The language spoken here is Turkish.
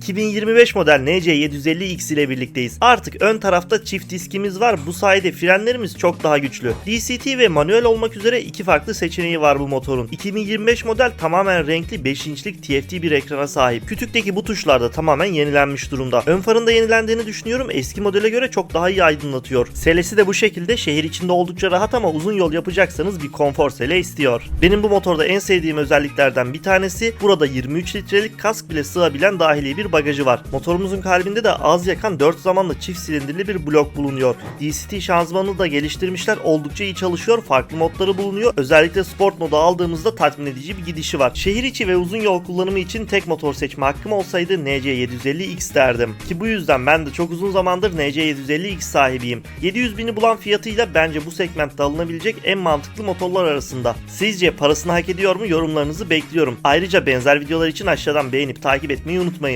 2025 model NC750X ile birlikteyiz. Artık ön tarafta çift diskimiz var. Bu sayede frenlerimiz çok daha güçlü. DCT ve manuel olmak üzere iki farklı seçeneği var bu motorun. 2025 model tamamen renkli 5 inçlik TFT bir ekrana sahip. Kütükteki bu tuşlar da tamamen yenilenmiş durumda. Ön farın da yenilendiğini düşünüyorum. Eski modele göre çok daha iyi aydınlatıyor. Selesi de bu şekilde şehir içinde oldukça rahat ama uzun yol yapacaksanız bir konfor sele istiyor. Benim bu motorda en sevdiğim özelliklerden bir tanesi burada 23 litrelik kask bile sığabilen dahili bir bagajı var. Motorumuzun kalbinde de az yakan 4 zamanlı çift silindirli bir blok bulunuyor. DCT şanzımanını da geliştirmişler. Oldukça iyi çalışıyor. Farklı modları bulunuyor. Özellikle sport modu aldığımızda tatmin edici bir gidişi var. Şehir içi ve uzun yol kullanımı için tek motor seçme hakkım olsaydı NC750X derdim. Ki bu yüzden ben de çok uzun zamandır NC750X sahibiyim. 700 bini bulan fiyatıyla bence bu segmentte alınabilecek en mantıklı motorlar arasında. Sizce parasını hak ediyor mu? Yorumlarınızı bekliyorum. Ayrıca benzer videolar için aşağıdan beğenip takip etmeyi unutmayın.